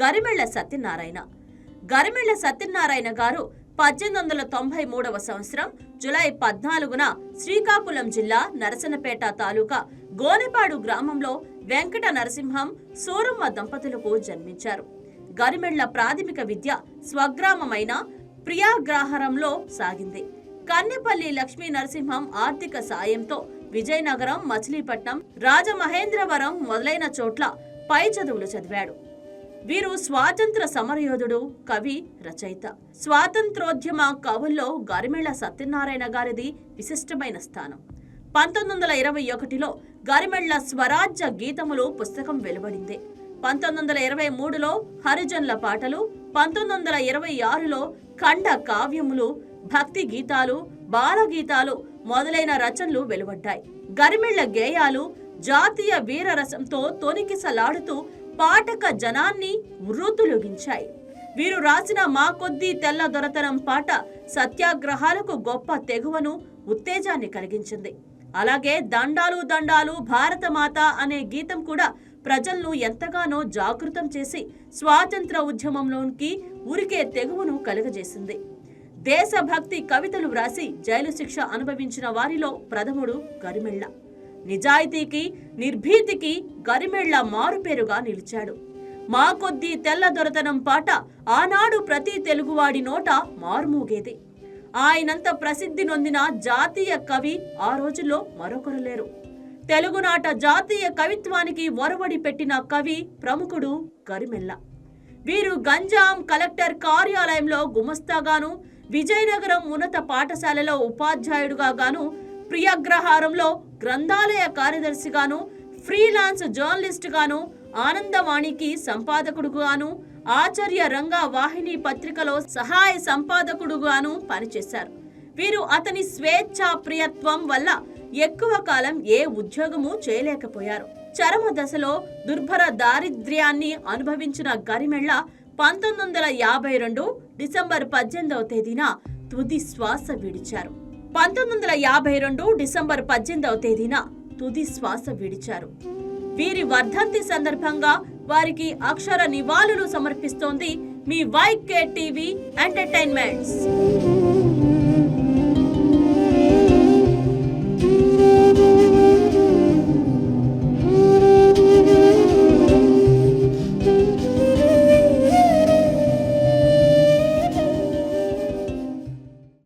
గరిమెళ్ళ సత్యనారాయణ. గరిమెళ్ళ సత్యనారాయణ గారు పద్దెనిమిది వందల తొంభై మూడవ సంవత్సరం జులై పద్నాలుగున శ్రీకాకుళం జిల్లా నరసనపేట తాలూకా గోనెపాడు గ్రామంలో వెంకట నరసింహం సూరమ్మ దంపతులకు జన్మించారు. గరిమెళ్ళ ప్రాథమిక విద్య స్వగ్రామమైన ప్రియాగ్రాహారంలో సాగింది. కన్నెపల్లి లక్ష్మీ నరసింహం ఆర్థిక సాయంతో విజయనగరం మచిలీపట్నం రాజమహేంద్రవరం మొదలైన చోట్ల పై చదువులు చదివాడు. వీరు స్వాతంత్ర సమరయోధుడు కవి రచయిత. స్వాతంత్రోద్యమ కవుల్లో గరిమెళ్ళ సత్యనారాయణ గారిది విశిష్టమైన స్థానం. పంతొమ్మిది వందల ఇరవై ఒకటిలో గరిమెళ్ళ స్వరాజ్య గీతములు పుస్తకం వెలువడింది. పంతొమ్మిది వందల ఇరవై మూడులో హరిజన్ల పాటలు పంతొమ్మిది వందల ఇరవై ఆరులో ఖండ కావ్యములు భక్తి గీతాలు బాలగీతాలు మొదలైన రచనలు వెలువడ్డాయి. గరిమెళ్ళ గేయాలు జాతీయ వీరరసంతో తొనికిసలాడుతూ పాఠక జనాన్ని మృతులుగించాయి వీరు రాసిన మా కొద్దీ తెల్ల దొరతనం పాట సత్యాగ్రహాలకు గొప్ప తెగువను ఉత్తేజాన్ని కలిగించింది. అలాగే దండాలు దండాలు భారతమాత అనే గీతం కూడా ప్రజలను ఎంతగానో జాగృతం చేసి స్వాతంత్ర ఉద్యమంలోనికి ఉరికే తెగువను కలుగజేసింది. దేశభక్తి కవితలు వ్రాసి జైలు శిక్ష అనుభవించిన వారిలో ప్రథముడు గరిమెళ్ళ. నిజాయితీకి నిర్భీతికి గరిమెళ్ళ మారుపేరుగా నిలిచాడు. మా కొద్దీ తెల్ల దొరతనం పాట ఆనాడు ప్రతి తెలుగువాడి నోట మారుమూగేది. ఆయనంత ప్రసిద్ధి నొందిన జాతీయ కవి ఆ రోజుల్లో మరొకరు లేరు. తెలుగునాట జాతీయ కవిత్వానికి ఒరవడి పెట్టిన కవి ప్రముఖుడు గరిమెల్ల వీరు గంజాం కలెక్టర్ కార్యాలయంలో గుమస్తాగాను విజయనగరం ఉన్నత పాఠశాలలో ఉపాధ్యాయుడుగా గాను ప్రియగ్రహారంలో గ్రంథాలయ కార్యదర్శిగాను ఫ్రీలాన్స్ జర్నలిస్ట్ గాను ఆనందవాణికి సంపాదకుడుగాను ఆచార్య రంగ వాహిని పత్రికలో సహాయ సంపాదకుడుగాను పనిచేశారు. వీరు అతని స్వేచ్ఛా ప్రియత్వం వల్ల ఎక్కువ కాలం ఏ ఉద్యోగము చేయలేకపోయారు. చరమ దశలో దుర్భర దారిద్ర్యాన్ని అనుభవించిన గరిమెళ్ళ పంతొమ్మిది వందల యాభై రెండు డిసెంబర్ పద్దెనిమిదవ తేదీన తుది శ్వాస విడిచారు. పంతొమ్మిది వందల యాభై రెండు డిసెంబర్ పద్దెనిమిదవ తేదీన తుది శ్వాస విడిచారు. వీరి వర్ధంతి సందర్భంగా వారికి అక్షర నివాళులు సమర్పిస్తోంది మీ వైకే టీవీ ఎంటర్టైన్మెంట్స్.